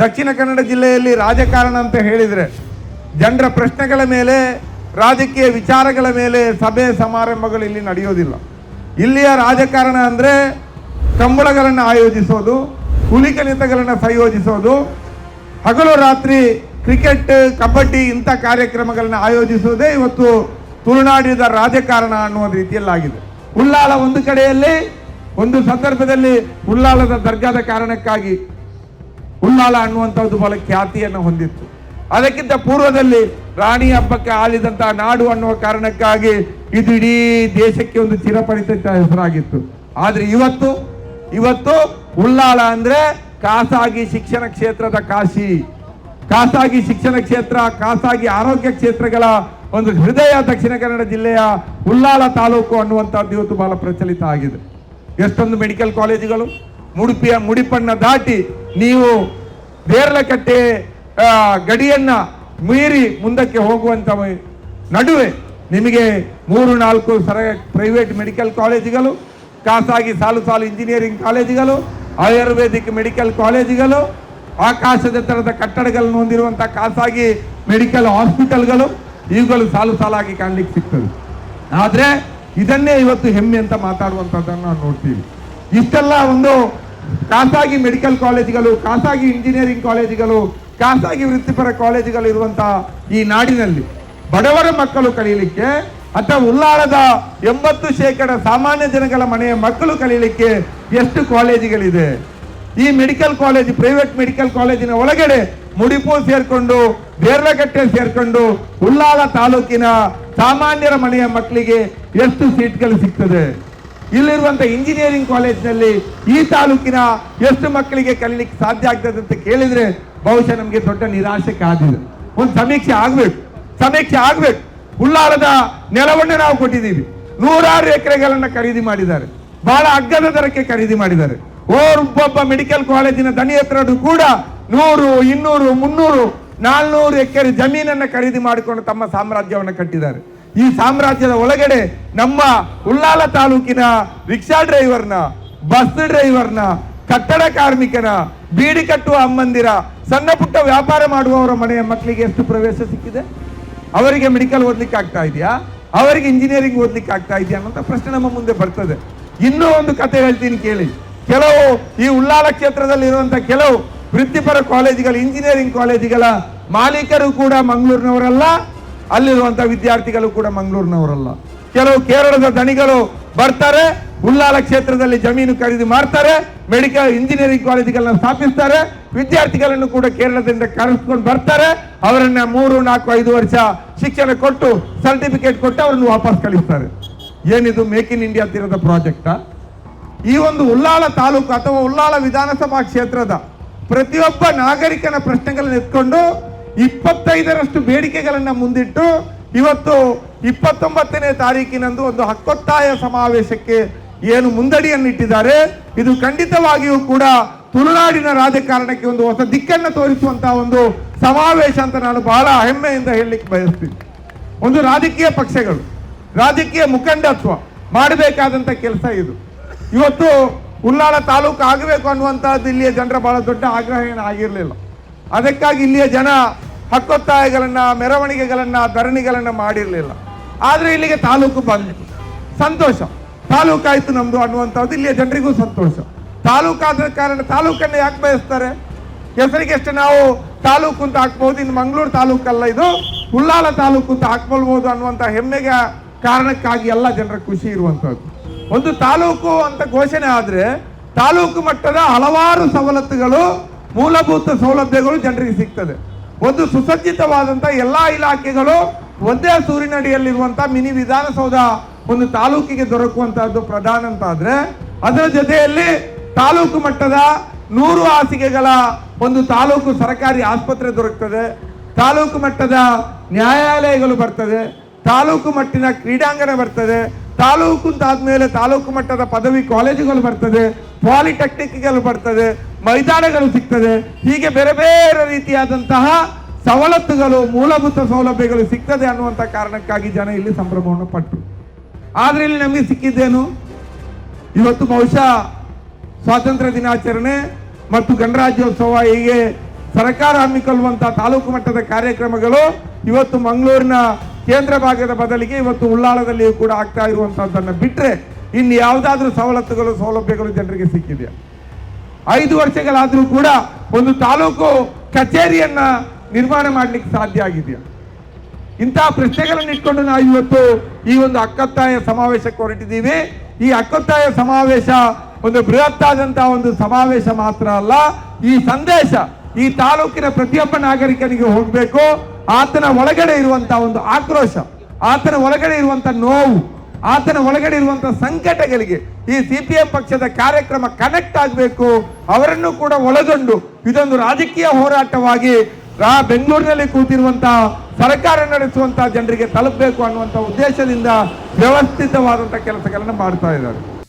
ದಕ್ಷಿಣ ಕನ್ನಡ ಜಿಲ್ಲೆಯಲ್ಲಿ ರಾಜಕಾರಣ ಅಂತ ಹೇಳಿದರೆ ಜನರ ಪ್ರಶ್ನೆಗಳ ಮೇಲೆ, ರಾಜಕೀಯ ವಿಚಾರಗಳ ಮೇಲೆ ಸಭೆ ಸಮಾರಂಭಗಳು ಇಲ್ಲಿ ನಡೆಯೋದಿಲ್ಲ. ಇಲ್ಲಿಯ ರಾಜಕಾರಣ ಅಂದರೆ ಕಂಬಳಗಳನ್ನು ಆಯೋಜಿಸೋದು, ಹುಲಿಕಲಿತಗಳನ್ನು ಸಂಯೋಜಿಸೋದು, ಹಗಲು ರಾತ್ರಿ ಕ್ರಿಕೆಟ್, ಕಬಡ್ಡಿ ಇಂಥ ಕಾರ್ಯಕ್ರಮಗಳನ್ನು ಆಯೋಜಿಸೋದೇ ಇವತ್ತು ತುಳುನಾಡಿದ ರಾಜಕಾರಣ ಅನ್ನುವ ರೀತಿಯಲ್ಲಾಗಿದೆ. ಉಳ್ಳಾಲ ಒಂದು ಕಡೆಯಲ್ಲಿ, ಒಂದು ಸಂದರ್ಭದಲ್ಲಿ ಉಳ್ಳಾಲದ ದರ್ಗಾದ ಕಾರಣಕ್ಕಾಗಿ ಉಳ್ಳಾಲ ಅನ್ನುವಂಥದ್ದು ಬಹಳ ಖ್ಯಾತಿಯನ್ನು ಹೊಂದಿತ್ತು. ಅದಕ್ಕಿಂತ ಪೂರ್ವದಲ್ಲಿ ರಾಣಿ ಹಬ್ಬಕ್ಕೆ ಆಲಿದಂತಹ ನಾಡು ಅನ್ನುವ ಕಾರಣಕ್ಕಾಗಿ ಇದು ಇಡೀ ದೇಶಕ್ಕೆ ಒಂದು ಚಿರಪರಿಚಿತ ಹೆಸರಾಗಿತ್ತು. ಆದ್ರೆ ಇವತ್ತು ಇವತ್ತು ಉಳ್ಳಾಳ ಅಂದ್ರೆ ಖಾಸಗಿ ಶಿಕ್ಷಣ ಕ್ಷೇತ್ರದ ಕಾಶಿ. ಖಾಸಗಿ ಶಿಕ್ಷಣ ಕ್ಷೇತ್ರ, ಖಾಸಗಿ ಆರೋಗ್ಯ ಕ್ಷೇತ್ರಗಳ ಒಂದು ಹೃದಯ ದಕ್ಷಿಣ ಕನ್ನಡ ಜಿಲ್ಲೆಯ ಉಳ್ಳಾಲ ತಾಲೂಕು ಅನ್ನುವಂಥದ್ದು ಇವತ್ತು ಬಹಳ ಪ್ರಚಲಿತ ಆಗಿದೆ. ಎಷ್ಟೊಂದು ಮೆಡಿಕಲ್ ಕಾಲೇಜುಗಳು ಮುಡುಪಿಯ ಮುಡಿಪನ್ನ ದಾಟಿ ನೀವು ಬೇರ್ಲಕಟ್ಟೆ ಗಡಿಯನ್ನ ಮೀರಿ ಮುಂದಕ್ಕೆ ಹೋಗುವಂತ ನಡುವೆ ನಿಮಗೆ ಮೂರು, ನಾಲ್ಕು ಸರ ಪ್ರೈವೇಟ್ ಮೆಡಿಕಲ್ ಕಾಲೇಜುಗಳು ಖಾಸಗಿ ಸಾಲು ಸಾಲು ಇಂಜಿನಿಯರಿಂಗ್ ಕಾಲೇಜುಗಳು ಆಯುರ್ವೇದಿಕ್ ಮೆಡಿಕಲ್ ಕಾಲೇಜುಗಳು ಆಕಾಶದ ತರದ ಕಟ್ಟಡಗಳನ್ನು ಹೊಂದಿರುವಂಥ ಖಾಸಗಿ ಮೆಡಿಕಲ್ ಹಾಸ್ಪಿಟಲ್ಗಳು ಇವುಗಳು ಸಾಲು ಸಾಲಾಗಿ ಕಾಣ್ಲಿಕ್ಕೆ ಸಿಗ್ತದೆ. ಆದರೆ ಇದನ್ನೇ ಇವತ್ತು ಹೆಮ್ಮೆ ಅಂತ ಮಾತಾಡುವಂಥದ್ದನ್ನು ನಾವು ನೋಡ್ತೀವಿ. ಇಷ್ಟೆಲ್ಲ ಒಂದು ಖಾಸಗಿ ಮೆಡಿಕಲ್ ಕಾಲೇಜುಗಳು, ಖಾಸಗಿ ಇಂಜಿನಿಯರಿಂಗ್ ಕಾಲೇಜುಗಳು, ಖಾಸಗಿ ವೃತ್ತಿಪರ ಕಾಲೇಜುಗಳು ಇರುವಂತಹ ಈ ನಾಡಿನಲ್ಲಿ ಬಡವರ ಮಕ್ಕಳು ಕಲಿಯಲಿಕ್ಕೆ ಅಥವಾ ಉಲ್ಲಾಳದ ಎಂಬತ್ತು ಶೇಕಡ ಸಾಮಾನ್ಯ ಜನಗಳ ಮನೆಯ ಮಕ್ಕಳು ಕಲಿಯಲಿಕ್ಕೆ ಎಷ್ಟು ಕಾಲೇಜುಗಳಿದೆ? ಈ ಮೆಡಿಕಲ್ ಕಾಲೇಜ್, ಪ್ರೈವೇಟ್ ಮೆಡಿಕಲ್ ಕಾಲೇಜಿನ ಒಳಗಡೆ ಮುಡಿಪು ಸೇರ್ಕೊಂಡು, ಬೇರ್ಲಗಟ್ಟೆ ಸೇರ್ಕೊಂಡು ಉಲ್ಲಾಳ ತಾಲೂಕಿನ ಸಾಮಾನ್ಯರ ಮನೆಯ ಮಕ್ಕಳಿಗೆ ಎಷ್ಟು ಸೀಟ್ಗಳು ಸಿಗ್ತದೆ? ಇಲ್ಲಿರುವಂತ ಇಂಜಿನಿಯರಿಂಗ್ ಕಾಲೇಜಿನಲ್ಲಿ ಈ ತಾಲೂಕಿನ ಎಷ್ಟು ಮಕ್ಕಳಿಗೆ ಕಲೀಲಿಕ್ಕೆ ಸಾಧ್ಯ ಆಗ್ತದೆ ಅಂತ ಕೇಳಿದ್ರೆ ಬಹುಶಃ ನಮಗೆ ದೊಡ್ಡ ನಿರಾಶೆ ಕಾದಿದೆ. ಒಂದು ಸಮೀಕ್ಷೆ ಆಗ್ಬೇಕು. ಸಮೀಕ್ಷೆ ಆಗ್ಬೇಕು. ಉಳ್ಳಾಲದ ನೆಲವನ್ನೇ ನಾವು ಕೊಟ್ಟಿದ್ದೀವಿ. ನೂರಾರು ಎಕರೆಗಳನ್ನ ಖರೀದಿ ಮಾಡಿದ್ದಾರೆ. ಬಹಳ ಅಗ್ಗದ ದರಕ್ಕೆ ಖರೀದಿ ಮಾಡಿದ್ದಾರೆ. ಒಬ್ಬೊಬ್ಬ ಮೆಡಿಕಲ್ ಕಾಲೇಜಿನ ದನಿ ಹತ್ರದು ಕೂಡ ನೂರು, ಇನ್ನೂರು, ಮುನ್ನೂರು, ನಾಲ್ನೂರು ಎಕರೆ ಜಮೀನನ್ನ ಖರೀದಿ ಮಾಡಿಕೊಂಡು ತಮ್ಮ ಸಾಮ್ರಾಜ್ಯವನ್ನು ಕಟ್ಟಿದ್ದಾರೆ. ಈ ಸಾಮ್ರಾಜ್ಯದ ಒಳಗಡೆ ನಮ್ಮ ಉಳ್ಳಾಲ ತಾಲೂಕಿನ ರಿಕ್ಷಾ ಡ್ರೈವರ್ನ, ಬಸ್ ಡ್ರೈವರ್ನ, ಕಟ್ಟಡ ಕಾರ್ಮಿಕನ, ಬೀಡಿ ಕಟ್ಟುವ ಅಮ್ಮಂದಿರ, ಸಣ್ಣ ಪುಟ್ಟ ವ್ಯಾಪಾರ ಮಾಡುವವರ ಮನೆಯ ಮಕ್ಕಳಿಗೆ ಎಷ್ಟು ಪ್ರವೇಶ ಸಿಕ್ಕಿದೆ? ಅವರಿಗೆ ಮೆಡಿಕಲ್ ಓದ್ಲಿಕ್ಕೆ ಆಗ್ತಾ ಇದೆಯಾ? ಅವರಿಗೆ ಇಂಜಿನಿಯರಿಂಗ್ ಓದ್ಲಿಕ್ಕೆ ಆಗ್ತಾ ಇದೆಯಾ ಅನ್ನೋಂಥ ಪ್ರಶ್ನೆ ನಮ್ಮ ಮುಂದೆ ಬರ್ತದೆ. ಇನ್ನೂ ಒಂದು ಕತೆ ಹೇಳ್ತೀನಿ ಕೇಳಿ. ಕೆಲವು ಈ ಉಳ್ಳಾಲ ಕ್ಷೇತ್ರದಲ್ಲಿ ಇರುವಂತಹ ಕೆಲವು ವೃತ್ತಿಪರ ಕಾಲೇಜುಗಳ, ಇಂಜಿನಿಯರಿಂಗ್ ಕಾಲೇಜುಗಳ ಮಾಲೀಕರು ಕೂಡ ಮಂಗಳೂರಿನವರಲ್ಲ. ಅಲ್ಲಿರುವಂತ ವಿದ್ಯಾರ್ಥಿಗಳು ಕೂಡ ಮಂಗಳೂರಿನವರಲ್ಲ. ಕೆಲವು ಕೇರಳದ ದಣಿಗಳು ಬರ್ತಾರೆ ಉಳ್ಳಾಲ ಕ್ಷೇತ್ರದಲ್ಲಿ ಜಮೀನು ಖರೀದಿ ಮಾಡ್ತಾರೆ, ಮೆಡಿಕಲ್ ಇಂಜಿನಿಯರಿಂಗ್ ಕಾಲೇಜುಗಳನ್ನ ಸ್ಥಾಪಿಸ್ತಾರೆ, ವಿದ್ಯಾರ್ಥಿಗಳನ್ನು ಕೂಡ ಕೇರಳದಿಂದ ಕರೆಸ್ಕೊಂಡು ಬರ್ತಾರೆ, ಅವರನ್ನ ಮೂರು, ನಾಲ್ಕು, ಐದು ವರ್ಷ ಶಿಕ್ಷಣ ಕೊಟ್ಟು ಸರ್ಟಿಫಿಕೇಟ್ ಕೊಟ್ಟು ಅವರನ್ನು ವಾಪಸ್ ಕಳಿಸ್ತಾರೆ. ಏನಿದು ಮೇಕ್ ಇನ್ ಇಂಡಿಯಾ ತೀರದ ಪ್ರಾಜೆಕ್ಟಾ? ಈ ಒಂದು ಉಲ್ಲಾಳ ತಾಲೂಕು ಅಥವಾ ಉಲ್ಲಾಳ ವಿಧಾನಸಭಾ ಕ್ಷೇತ್ರದ ಪ್ರತಿಯೊಬ್ಬ ನಾಗರಿಕನ ಪ್ರಶ್ನೆಗಳನ್ನು ಎತ್ಕೊಂಡು ಇಪ್ಪತ್ತೈದರಷ್ಟು ಬೇಡಿಕೆಗಳನ್ನ ಮುಂದಿಟ್ಟು ಇವತ್ತು ಇಪ್ಪತ್ತೊಂಬತ್ತನೇ ತಾರೀಕಿನಂದು ಒಂದು ಹಕ್ಕೊತ್ತಾಯ ಸಮಾವೇಶಕ್ಕೆ ಏನು ಮುಂದಡಿಯನ್ನಿಟ್ಟಿದ್ದಾರೆ. ಇದು ಖಂಡಿತವಾಗಿಯೂ ಕೂಡ ತುಳುನಾಡಿನ ರಾಜಕಾರಣಕ್ಕೆ ಒಂದು ಹೊಸ ದಿಕ್ಕನ್ನು ತೋರಿಸುವಂತಹ ಒಂದು ಸಮಾವೇಶ ಅಂತ ನಾನು ಬಹಳ ಹೆಮ್ಮೆಯಿಂದ ಹೇಳಲಿಕ್ಕೆ ಬಯಸ್ತೀನಿ. ಒಂದು ರಾಜಕೀಯ ಪಕ್ಷಗಳು, ರಾಜಕೀಯ ಮುಖಂಡತ್ವ ಮಾಡಬೇಕಾದಂತ ಕೆಲಸ ಇದು. ಇವತ್ತು ಉಳ್ಳಾಳ ತಾಲೂಕು ಆಗಬೇಕು ಅನ್ನುವಂಥದ್ದು ಇಲ್ಲಿಯ ಜನರ ಬಹಳ ದೊಡ್ಡ ಆಗ್ರಹ ಏನು ಆಗಿರಲಿಲ್ಲ. ಅದಕ್ಕಾಗಿ ಇಲ್ಲಿಯ ಜನ ಹಕ್ಕೊತ್ತಾಯಗಳನ್ನ, ಮೆರವಣಿಗೆಗಳನ್ನ, ಧರಣಿಗಳನ್ನ ಮಾಡಿರಲಿಲ್ಲ. ಆದ್ರೆ ಇಲ್ಲಿಗೆ ತಾಲೂಕು ಬಂದಿತ್ತು ಸಂತೋಷ. ತಾಲೂಕಾಯ್ತು ನಮ್ದು ಅನ್ನುವಂಥದ್ದು, ಇಲ್ಲಿಯ ಜನರಿಗೂ ಸಂತೋಷ. ತಾಲೂಕಾದ ಕಾರಣ ತಾಲೂಕನ್ನು ಯಾಕೆ ಬಯಸ್ತಾರೆ? ಹೆಸರಿಗೆ ಎಷ್ಟು ನಾವು ತಾಲೂಕು ಅಂತ ಹಾಕ್ಬೋದು, ಇನ್ನು ಮಂಗಳೂರು ತಾಲೂಕಲ್ಲ ಇದು. ಉಳ್ಳಾಲ ತಾಲೂಕು ಅಂತ ಹಾಕ್ಕೊಳ್ಬೋದು ಅನ್ನುವಂಥ ಹೆಮ್ಮೆಗೆ ಕಾರಣಕ್ಕಾಗಿ ಎಲ್ಲ ಜನರ ಖುಷಿ ಇರುವಂಥದ್ದು. ಒಂದು ತಾಲೂಕು ಅಂತ ಘೋಷಣೆ ಆದ್ರೆ ತಾಲೂಕು ಮಟ್ಟದ ಹಲವಾರು ಸವಲತ್ತುಗಳು, ಮೂಲಭೂತ ಸೌಲಭ್ಯಗಳು ಜನರಿಗೆ ಸಿಗ್ತದೆ. ಒಂದು ಸುಸಜ್ಜಿತವಾದಂಥ ಎಲ್ಲಾ ಇಲಾಖೆಗಳು ಒಂದೇ ಸೂರಿನಡಿಯಲ್ಲಿರುವಂತ ಮಿನಿ ವಿಧಾನಸೌಧ ಒಂದು ತಾಲೂಕಿಗೆ ದೊರಕುವಂತಹದ್ದು ಪ್ರಧಾನ ಅಂತ ಆದ್ರೆ ಅದರ ಜೊತೆಯಲ್ಲಿ ತಾಲೂಕು ಮಟ್ಟದ ನೂರು ಹಾಸಿಗೆಗಳ ಒಂದು ತಾಲೂಕು ಸರ್ಕಾರಿ ಆಸ್ಪತ್ರೆ ದೊರಕ್ತದೆ, ತಾಲೂಕು ಮಟ್ಟದ ನ್ಯಾಯಾಲಯಗಳು ಬರ್ತದೆ, ತಾಲೂಕು ಮಟ್ಟಿನ ಕ್ರೀಡಾಂಗಣ ಬರ್ತದೆ, ತಾಲೂಕು ಅಂತ ಆದ್ಮೇಲೆ ತಾಲೂಕು ಮಟ್ಟದ ಪದವಿ ಕಾಲೇಜುಗಳು ಬರ್ತದೆ ಪಾಲಿಟೆಕ್ನಿಕ್ಗಳು ಬರ್ತದೆ, ಮೈದಾನಗಳು ಸಿಗ್ತದೆ, ಹೀಗೆ ಬೇರೆ ಬೇರೆ ರೀತಿಯಾದಂತಹ ಸವಲತ್ತುಗಳು, ಮೂಲಭೂತ ಸೌಲಭ್ಯಗಳು ಸಿಗ್ತದೆ ಅನ್ನುವಂಥ ಕಾರಣಕ್ಕಾಗಿ ಜನ ಇಲ್ಲಿ ಸಂಭ್ರಮವನ್ನು ಪಟ್ಟರು ಆದರೆ ಇಲ್ಲಿ ನಮಗೆ ಸಿಕ್ಕಿದ್ದೇನು? ಇವತ್ತು ಬಹುಶಃ ಸ್ವಾತಂತ್ರ್ಯ ದಿನಾಚರಣೆ ಮತ್ತು ಗಣರಾಜ್ಯೋತ್ಸವ ಹೀಗೆ ಸರ್ಕಾರ ಹಮ್ಮಿಕೊಳ್ಳುವಂಥ ತಾಲೂಕು ಮಟ್ಟದ ಕಾರ್ಯಕ್ರಮಗಳು ಇವತ್ತು ಮಂಗಳೂರಿನ ಕೇಂದ್ರ ಭಾಗದ ಬದಲಿಗೆ ಇವತ್ತು ಉಳ್ಳಾಳದಲ್ಲಿಯೂ ಕೂಡ ಆಗ್ತಾ ಇರುವಂಥದ್ದನ್ನು ಬಿಟ್ಟರೆ ಇನ್ನು ಯಾವುದಾದ್ರೂ ಸವಲತ್ತುಗಳು, ಸೌಲಭ್ಯಗಳು ಜನರಿಗೆ ಸಿಕ್ಕಿದೆಯಾ? ಐದು ವರ್ಷಗಳಾದರೂ ಕೂಡ ಒಂದು ತಾಲೂಕು ಕಚೇರಿಯನ್ನ ನಿರ್ಮಾಣ ಮಾಡಲಿಕ್ಕೆ ಸಾಧ್ಯ ಆಗಿದೆಯಾ? ಇಂತಹ ಪ್ರಶ್ನೆಗಳನ್ನು ಇಟ್ಕೊಂಡು ನಾವು ಇವತ್ತು ಈ ಒಂದು ಅಕ್ಕತ್ತಾಯ ಸಮಾವೇಶಕ್ಕೆ ಹೊರಟಿದ್ದೀವಿ. ಈ ಅಕ್ಕತ್ತಾಯ ಸಮಾವೇಶ ಒಂದು ಬೃಹತ್ತಾದಂತಹ ಒಂದು ಸಮಾವೇಶ ಮಾತ್ರ ಅಲ್ಲ, ಈ ಸಂದೇಶ ಈ ತಾಲೂಕಿನ ಪ್ರತಿಯೊಬ್ಬ ನಾಗರಿಕನಿಗೆ ಹೋಗಬೇಕು. ಆತನ ಒಳಗಡೆ ಇರುವಂತಹ ಒಂದು ಆಕ್ರೋಶ, ಆತನ ಒಳಗಡೆ ಇರುವಂತಹ ನೋವು ಆತನ ಒಳಗಡೆ ಇರುವಂತಹ ಸಂಕಟಗಳಿಗೆ ಈ ಸಿಪಿಎಂ ಪಕ್ಷದ ಕಾರ್ಯಕ್ರಮ ಕನೆಕ್ಟ್ ಆಗಬೇಕು. ಅವರನ್ನು ಕೂಡ ಒಳಗೊಂಡು ಇದೊಂದು ರಾಜಕೀಯ ಹೋರಾಟವಾಗಿ ರಾ ಬೆಂಗಳೂರಿನಲ್ಲಿ ಕೂತಿರುವಂತಹ ಸರ್ಕಾರ ನಡೆಸುವಂತಹ ಜನರಿಗೆ ತಲುಪಬೇಕು ಅನ್ನುವಂಥ ಉದ್ದೇಶದಿಂದ ವ್ಯವಸ್ಥಿತವಾದಂತಹ ಕೆಲಸಗಳನ್ನು ಮಾಡ್ತಾ ಇದ್ದಾರೆ.